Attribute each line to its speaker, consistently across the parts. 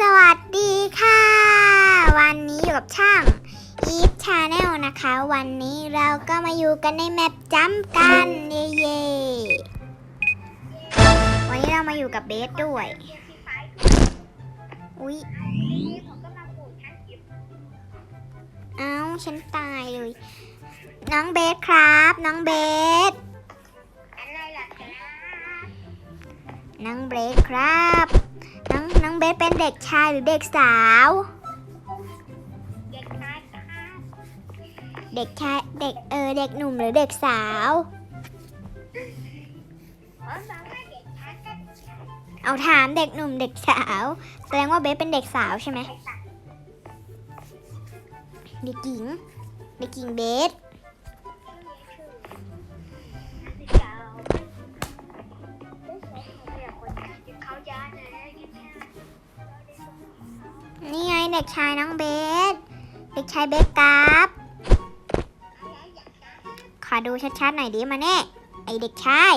Speaker 1: สวัสดีค่ะ วันนี้อยู่กับช่าง e ีฟชาแนลนะคะ วันนี้เราก็มาอยู่กันในแมปจัมกันเย่เย่วันนี้เรามาอยู่กับเบสด้วย อุ๊ยเอ้าฉันตายเลย น้องเบสครับ น้องเบส
Speaker 2: อะไรล่ะครับ
Speaker 1: น้องเบสครับ น้องน้องเบสเป็นเด็กชายหรือเด็กสาว
Speaker 2: เด็กชายครับ
Speaker 1: เด็กชายเด็กเออเด็กหนุ่มหรือเด็กสาว
Speaker 2: ผมบอกว่าเด็กชายก็
Speaker 1: เอาถามเด็กหนุ่มเด็กสาว แสดงว่าเบสเป็นเด็กสาวใช่ไหมเด็กหญิง เด็กหญิงเบส อดูชัดๆหน่อยดิมาเน่ไอเด็กชาย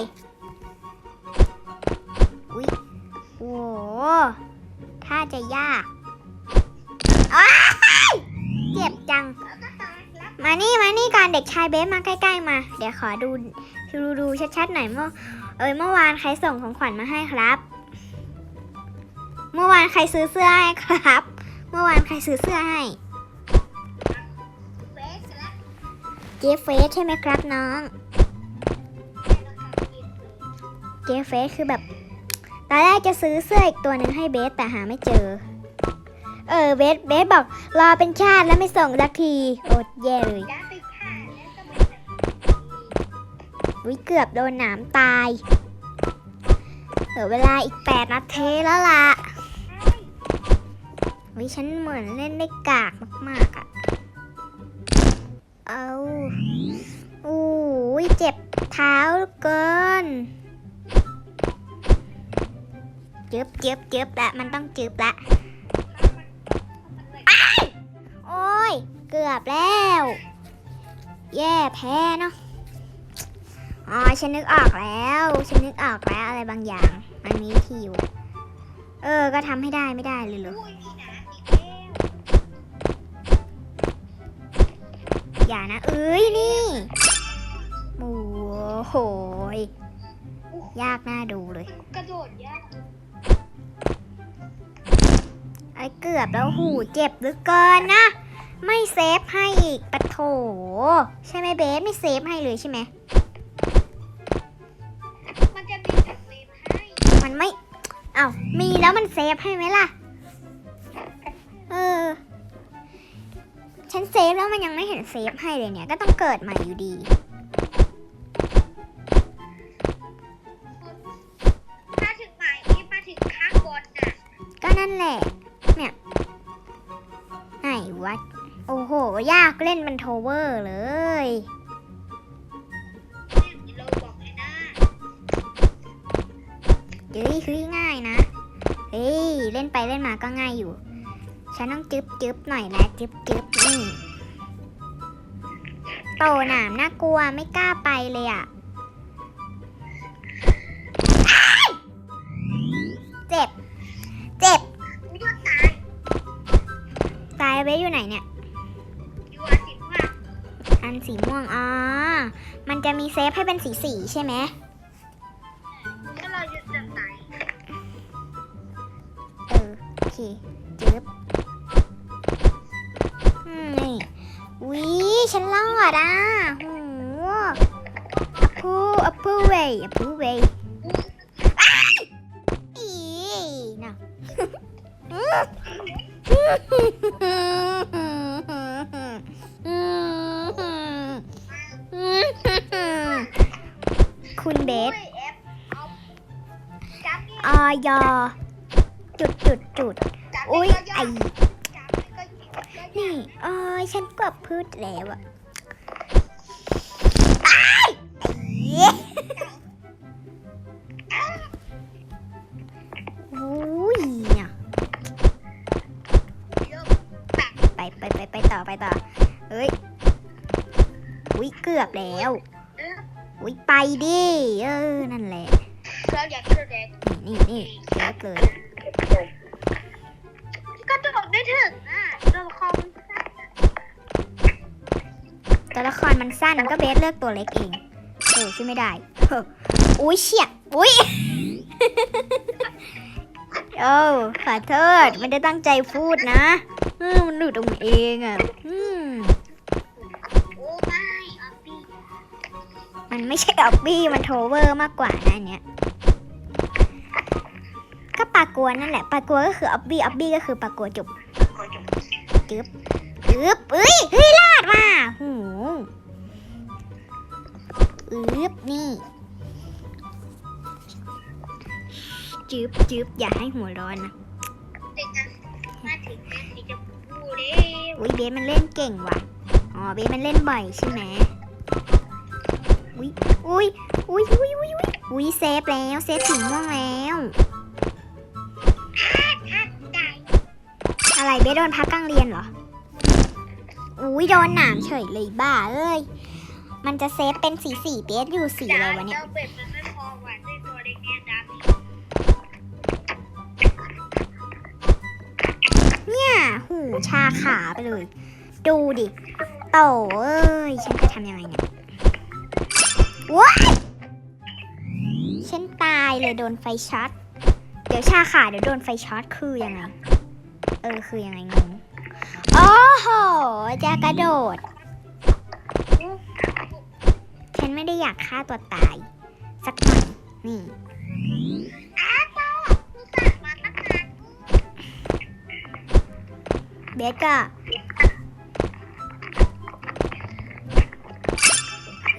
Speaker 1: อุ้ยโอ้โหถ้าจะยากเจ็บจัง มานี่มานี่ก่อนเด็กชายเบสมาใกล้ๆมา เดี๋ยวขอดูดูดูชัดๆหน่อยเมื่อเอ้ยเมื่อวานใครส่งของขวัญมาให้ครับ เมื่อวานใครซื้อเสื้อให้ครับ เมื่อวานใครซื้อเสื้อให้
Speaker 2: เจ
Speaker 1: ฟเฟสใช่ไหมครับน้องเจฟเฟสคือแบบตอนแรกจะซื้อเสื้ออีกตัวหนึ่งให้เบสแต่หาไม่เจอ เออเบสเบสบอกรอเป็นชาติแล้วไม่ส่งสักทีโอดแย่เลย
Speaker 2: วิเกื
Speaker 1: อบโดนหนามตายเหลือเวลาอีกแปดนาทีแล้วล่ะวิฉันเหมือนเล่นได้กากมากๆอะ เอาอู้ยเจ็บเท้าเกินจึบจึบจึบละมันต้องจึบละอ้ายโอ้ย เกือบแล้ว แย่แพ้เนาะอ๋อฉันนึกออกแล้วฉันนึกออกแล้วอะไรบางอย่าง มันมีวิธีอยู่ เออ ก็ทำให้ได้ไม่ได้เลยเหรอ
Speaker 2: อย่า
Speaker 1: นะ เอ้ยนี่โอ้โหยยากน่าดูเลย
Speaker 2: กระโดดยาก
Speaker 1: ไอ้เกือบแล้วหูเจ็บเหลือเกินนะ ไม่เซฟให้อีกปะโถ ใช่ไหมเบสไม่เซฟให้เลยใช่ไหม
Speaker 2: มันจะมีแบบเซฟให้
Speaker 1: มันไม่ เอ้ามีแล้วมันเซฟให้ไหมล่ะ ฉันเซฟแล้วมันยังไม่เห็นเซฟให้เลยเนี่ย ก็ต้องเกิดใหม่อยู่ดี
Speaker 2: มาถึงหมายนี้มาถึงข้างบนน่ะ
Speaker 1: ก็นั่นแหละ เนี่ย ไหนวะโอ้โห ยากเล่นมันโทเวอร์เลย
Speaker 2: เราบอกเลยนะ
Speaker 1: เฮ้ยคือง่ายนะ เฮ้ย เล่นไปเล่นมาก็ง่ายอยู่ ฉันต้องจึ๊บจึ๊บหน่อยนะจึ๊บจึ๊บนี่โตหนามน่ากลัวไม่กล้าไปเลยอะอ้ายเจ็บ เจ็บ
Speaker 2: อุ้ยว่าตาย
Speaker 1: ตายเบสอยู่ไหนเนี่ย
Speaker 2: อยู่อาสิบว่า
Speaker 1: อันสีม่วงอ๋อมันจะมีเซฟให้เป็นสีสีๆใช่ไหม
Speaker 2: ถ้าเราอยู่ตรงไหน
Speaker 1: เออโอเคจึ๊บ วิฉันรอดอะโหอัพพูอัพพูเวย์อัพพูเวย์อีน่ะคุณเบส
Speaker 2: อุ้ยเอฟเอาจับนี่
Speaker 1: ออยจุดจุดจุด
Speaker 2: จับ
Speaker 1: อุ้ย
Speaker 2: นี่ก็
Speaker 1: ไอ
Speaker 2: ยากจับนี่ก็ยาก
Speaker 1: นี่เออฉันเกือบพูดแล้วอะอุ้ยเนี่ยไปไปไปไปต่อไปต่อเฮ้ย อุ้ยเกือบแล้ว อุ้ยไปดิ เออ นั่นแหละ
Speaker 2: เราอยากเจอเด็ก
Speaker 1: นี่นี่นี่เยอะเกิ ตัวละครมันสั้นก็เบสเลือกตัวเล็กเองเออช่วยไม่ได้ออุ้ยเฉียดอุ้ยโอ้ขอโทษไม่ได้ตั้งใจพูดนะเออมันหลุดออกมาเองอะมันไม่ใช่ออบบี้มันโทเวอร์มากกว่านะอันเนี้ยก็ปลากัวนั่นแหละปลากัวก็คือออบบี้ออบบี้ก็คือปลากัวนจบจึ๊บอึ๊บเอ้ยเฮ้ยลาดมาหู อึ๊บนี่จึ๊บจึ๊บอย่าให้หัวร้อนนะ
Speaker 2: เด็กนะมาถึงเป็นสีชมพูเร็ว
Speaker 1: อุ้ยเบสมันเล่นเก่งว่ะอ๋อเบสมันเล่นบ่อยใช่ไหมอุ้ยอุ้ยอุ้ยอุ้ยอุ้ยอุ้ยอุ้ยเซฟแล้วเซฟสีม่วงแล้ว
Speaker 2: ทัดใจ
Speaker 1: อะไรเบสโดนพักกลางเรียนเหรออุ้ยโดนหนามเฉยเลยบ้าเอ้ย มันจะเซฟเป็นสีสีเบสอยู่สีอะไรวะเนี่ย
Speaker 2: เจ้าเป็ดมันไม่พอหวานด้วยตัวเล็กเนี่ยดำอีก
Speaker 1: เนี่ย หูชาขาไปเลย ดูดิ โตเอ้ย ฉันจะทำยังไงเนี่ยว้ายฉันตายเลยโดนไฟช็อต เดี๋ยวชาขาเดี๋ยวโดนไฟช็อตคือยังไง เออ คือยังไงงง โอ้โห จะกระโดด นไม่ได้อยากฆ่าตัวตาย สักหน่อยนี่
Speaker 2: อาวพ่อกูสั่งมาตั้งนาน
Speaker 1: เบสก็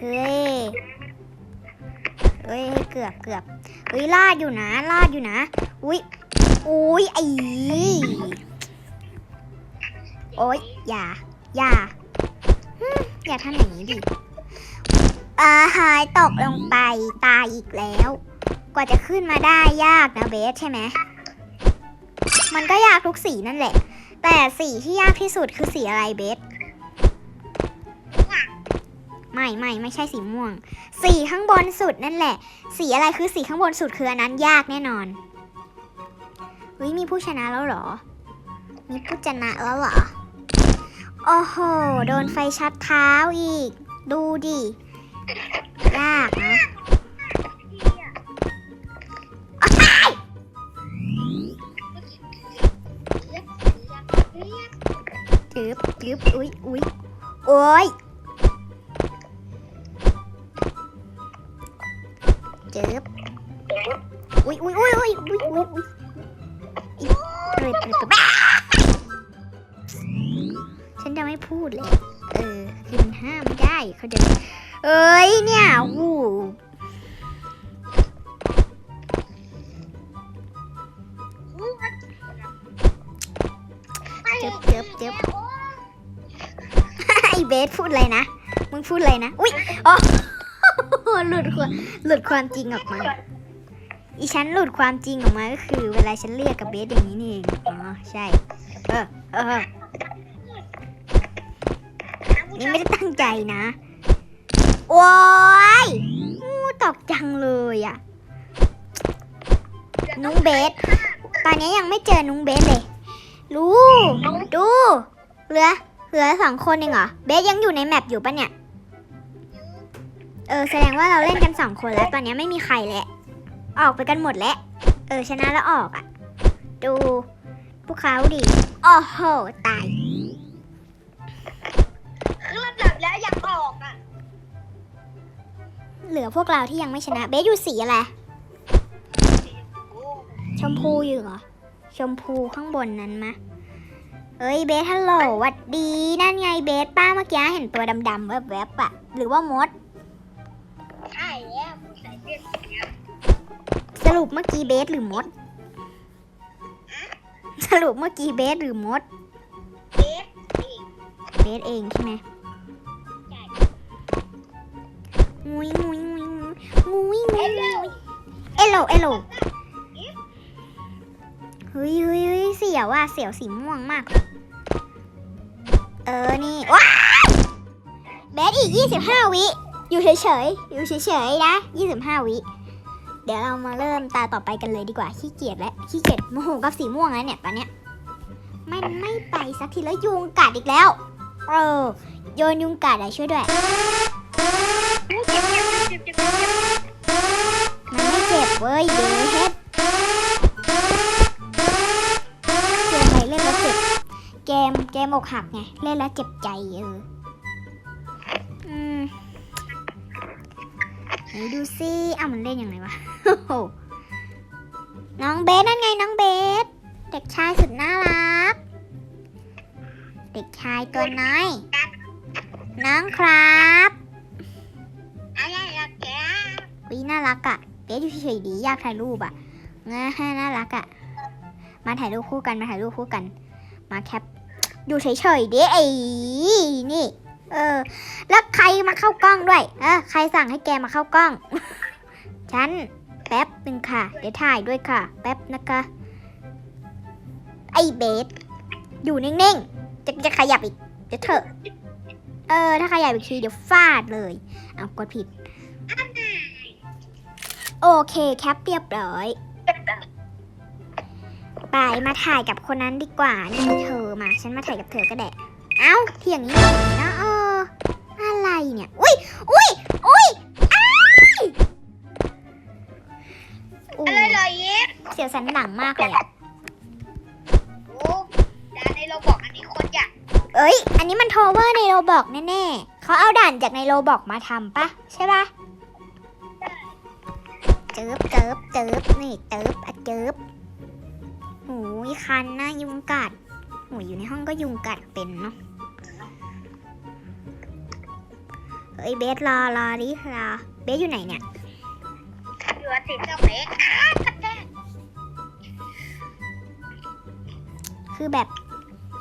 Speaker 1: เฮ้ยเฮ้ยเกือบเกือบเฮ้ยลาดอยู่นะลาดอยู่นะ อุ้ยอุ้ยไอ้โอ๊ยอย่า อย่า อย่าทำอย่างนี้ดิ อาหายตกลงไปตายอีกแล้ว กว่าจะขึ้นมาได้ยากนะเบสใช่ไหม มันก็ยากทุกสีนั่นแหละ แต่สีที่ยากที่สุดคือสีอะไรเบส ไม่ไม่ไม่ใช่สีม่วง สีข้างบนสุดนั่นแหละ สีอะไรคือสีข้างบนสุดคืออันนั้นยากแน่นอนเฮ้ยมีผู้ชนะแล้วเหรอ มีผู้ชนะแล้วเหรอ โอ้โห โดนไฟช็อตเท้าอีก ดูดิ ยากนะจึ๊บจึ๊บอุ๊ยอุ๊ยโอ้ยจึ๊บอุ๊ยอุ๊ยอุ๊ยอุ๊ยอุ๊ยอุ๊ยอุ๊ยอีกเปิดเปิดเปิดฉันจะไม่พูดเลย เออ คือมันห้ามไม่ได้เขาจะ เอ้ยเนี่ยวู้
Speaker 2: อู้มัน
Speaker 1: เจ็บเจ็บเจ็บไอเบสพูดอะไรนะ มึงพูดอะไรนะ อุ๊ยอ๋อหลุดความหลุดความจริงออกมา อีฉันหลุดความจริงออกมาก็คือ เวลาฉันเรียกกับเบสอย่างนี้นี่เอง อ๋อ ใช่ เออ เออ นี่ไม่ได้ตั้งใจนะ โอ้ยงูตกจังเลยอะนุ้งเบส ตอนนี้ยังไม่เจอนุ้งเบสเลย รู้ ดูเหลือเหลือสองคนเองเหรอ เบสยังอยู่ในแมปอยู่ปะเนี่ย เออ แสดงว่าเราเล่นกันสองคนแล้ว ตอนนี้ไม่มีใครแล้ว ออกไปกันหมดแล้ว เออ ชนะแล้วออกอะ ดูพวกเขาดิ โอ้โห ตาย เหลือพวกเราที่ยังไม่ชนะ เบสอยู่สีอะไร ชมพูอยู่เหรอ ชมพูข้างบนนั้นมะ เอ้ยเบสฮัลโหลหวัดดี นั่นไงเบสป้าเมื่อกี้เห็นตัวดำๆแวบๆอะหรือว่ามด
Speaker 2: ใช่แล้วผมใส่เสื้อสีเนี้ย
Speaker 1: สรุปเมื่อกี้เบสหรือมด สรุปเมื่อกี้เบสหรือมด
Speaker 2: เบส
Speaker 1: เบสเองใช่ไหม งุยงุยงุยงุยงุยงุย
Speaker 2: เอ้ยเร็ว
Speaker 1: เอโลเอโลเฮ้ยเฮ้ยเฮ้ยเสียวอะเสียวสีม่วงมาก เออ นี่ว้ายเบสอีก 25 วิ อยู่เฉยๆ อยู่เฉยๆ นะ 25 วิ เดี๋ยวเรามาเริ่มตาต่อไปกันเลยดีกว่า ขี้เกียจแล้วขี้เกียจโมโหกับสีม่วงแล้วเนี่ยตอนเนี้ย มันไม่ไปสักทีแล้วยุงกัดอีกแล้ว เออ โยนยุงกัดอะช่วยด้วย มันไม่เจ็บเว้ยเบสเกมไหนเล่นแล้วเจ็บ เกมเกมอกหักไง เล่นแล้วเจ็บใจเอออืมไหนดูซิอ้าวมันเล่นยังไงวะโอ้โหน้องเบสนั่นไงน้องเบส เด็กชายสุดน่ารัก เด็กชายตัวน้อย น้องครับ
Speaker 2: อะไรอะแก
Speaker 1: วิน่ารักอะเบสอยู่เฉยๆดีอยากถ่ายรูปอะง่าน่ารักอะมาถ่ายรูปคู่กันมาถ่ายรูปคู่กัน มาแคปอยู่เฉยๆดิไอ้นี่ เออ แล้วใครมาเข้ากล้องด้วย เออ ใครสั่งให้แกมาเข้ากล้อง ฉันแป๊บหนึ่งค่ะ เดี๋ยวถ่ายด้วยค่ะ แป๊บนะคะ ไอ้เบส อยู่นิ่งๆ จะจะขยับอีก เดี๋ยวเถอะ เออ ถ้าขยับอีกทีเดี๋ยวฟาดเลย เอากดผิด โอเคแคปเรียบร้อย ไปมาถ่ายกับคนนั้นดีกว่า นี่เธอมา ฉันมาถ่ายกับเธอก็ได้ เอ้าเที่ยงนี้นะเออ อะไรเนี่ย อุ้ยอุ้ยอุ้ยอ้ายอู้
Speaker 2: อะไรเหรอยิ้ม
Speaker 1: เสียวสันหลังมากเลยอะ
Speaker 2: โอ้ดาในเราบอกอันนี้คนอยาก
Speaker 1: เอ้ย อันนี้มันโทเวอร์ในโรบอกแน่ๆเขาเอาด่านจากในโรบอกมาทำปะใช่ปะ เจิบเจิบเจิบนี่เจิบอะเจิบหูยคันนะยุงกัดหูยอยู่ในห้องก็ยุงกัดเป็นเนาะเฮ้ยเบสรอรอดิรอเบสอยู่ไหนเนี่ย
Speaker 2: อยู่อาทิตย์กับเล็กอ้าวกระแทก
Speaker 1: คือแบบ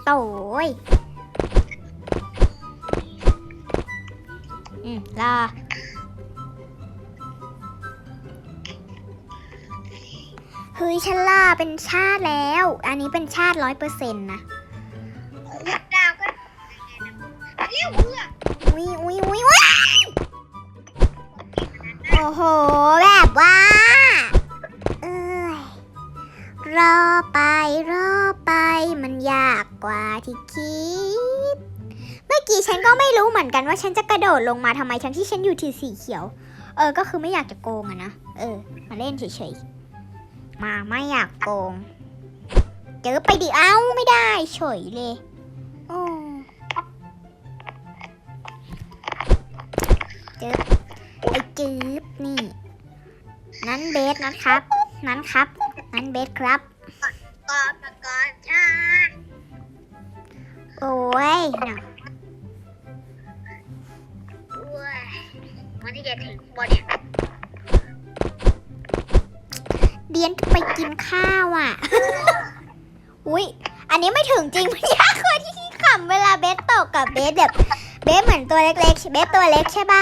Speaker 1: โต้ยอืมรอ เฮ้ยฉันล่าเป็นชาติแล้ว อันนี้เป็นชาติร้อยเปอร์เซ็นต์นะ
Speaker 2: ดาวก็เรียกเพื่อ
Speaker 1: อุ้ยอุ้ยอุ้ยอุ้ยโอ้โห แบบว่า เอ้ย รอไปรอไปมันยากกว่าที่คิด เมื่อกี้ฉันก็ไม่รู้เหมือนกันว่าฉันจะกระโดดลงมาทำไมทั้งที่ฉันอยู่ที่สีเขียว เออ ก็คือไม่อยากจะโกงอะนะ เออ มาเล่นเฉยๆ มาไม่อยากโกง เจอไปดิเอ้าไม่ได้เฉยเลยโอ้เจอไอ้จืบนี่ นั้นเบสนะครับ นั้นครับ นั้นเบสครับ
Speaker 2: กอนตะกอนชา
Speaker 1: โอ้ยน่ะ
Speaker 2: ด้วยวันที่จะถึงบนเนี่ย
Speaker 1: เดียนไปกินข้าวอะ อุ้ยอันนี้ไม่ถึงจริงมันยากกว่าที่ขำเวลาเบสตกกับเบสแบบเบสเหมือนตัวเล็กๆเบสตัวเล็กใช่ปะ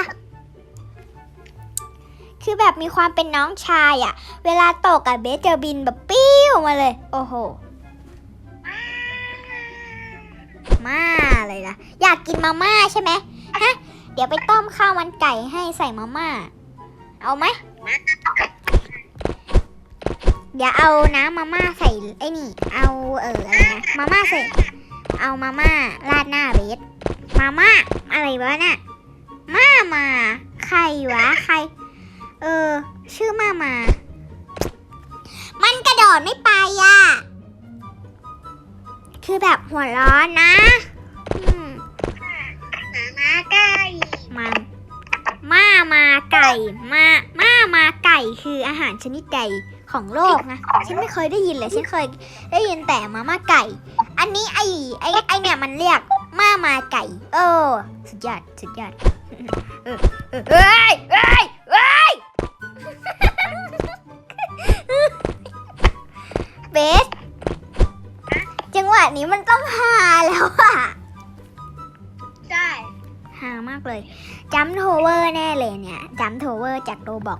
Speaker 1: คือแบบมีความเป็นน้องชายอะ เวลาตกกับเบสจะบินแบบปิ้วมาเลย โอ้โห มาเลยนะอยากกินมาม่าใช่ไหมฮะ เดี๋ยวไปต้มข้าวมันไก่ให้ใส่มาม่า เอาไหม เดี๋ยวเอาน้ำมาม่าใส่ไอ้นี่ เอาเอออะไรนะมาม่าใส่ เอามาม่าราดหน้าเบสมาม่าอะไรวะน่ะมามาใครวะใคร เออ ชื่อมามา มันกระโดดไม่ไปอะ คือแบบหัวร้อนนะอืม
Speaker 2: มามาไก่
Speaker 1: มาม่ามาไก่มาม่ามาไก่คืออาหารชนิดใด ของโลกนะฉันไม่เคยได้ยินเลยฉันเคยได้ยินแต่มาม่าไก่ อันนี้ไอไอไอเนี่ยมันเรียกม่ามาไก่ เออ สุดยอดสุดยอดเออเออเอ้ยเอ้ยเอ้ยเบสจังหวะนี้มันต้องฮาแล้วอะ
Speaker 2: ใช่
Speaker 1: ฮามากเลยจัมโทเวอร์แน่เลยเนี่ยจัมโทเวอร์จากโรบอก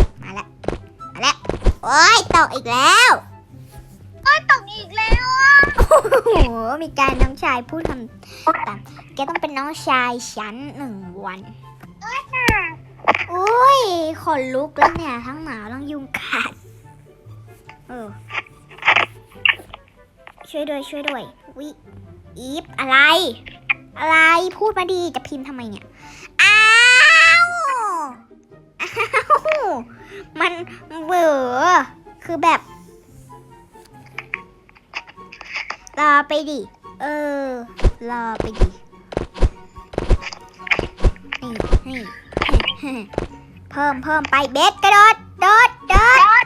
Speaker 1: โอ้ยตกอีกแล้ว
Speaker 2: โอ้ยตกอีกแล้วอะ
Speaker 1: โอ้โหมีการน้องชายพูดคำตามแกต้องเป็นน้องชายฉันหนึ่งวันอุ้ยขนลุกแล้วเนี่ยทั้งหนาวทั้งยุงกัดเออช่วยด้วยช่วยด้วยวิอีฟอะไร อะไรพูดมาดีจะพิมพ์ทำไมเนี่ยอ้าวอ้าว มันเวอร์คือแบบ รอไปดิ เออ รอไปดิ นี่นี่เพิ่มเพิ่มไปเบสกระโดดโดดโดด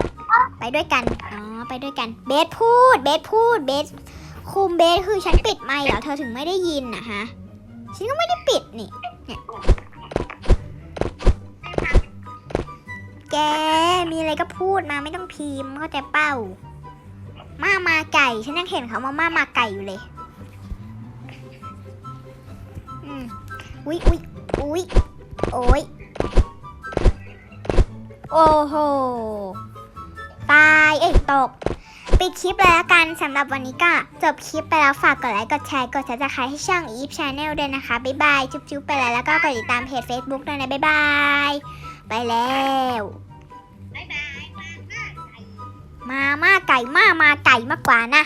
Speaker 1: ไปด้วยกัน อ๋อ ไปด้วยกัน เบสพูด เบสพูด เบสคุมเบสคือฉันปิดไมค์เหรอ เธอถึงไม่ได้ยินนะฮะ ฉันก็ไม่ได้ปิดนี่ เนี่ย แก มีอะไรก็พูดมาไม่ต้องพิมพ์เข้าใจเป้า มามาไก่ ฉันยังเห็นเขามามามาไก่อยู่เลย อืมอุ๊ยอุ๊ยอุ๊ยโอ้ยโอ้โห ตาย เอ้ยตก ปิดคลิปเลยละกันสำหรับวันนี้ก็ จบคลิปไปแล้วฝากกดไลค์ กดแชร์ กด subscribe ให้ช่อง Eve Channel ด้วยนะคะ บ๊ายบาย จุ๊บๆ ไปแล้วแล้วก็กดติดตามเพจ Facebook ด้วยนะ บ๊ายบาย ไปแล้ว มาม่าไก่มามาไก่มากกว่านะ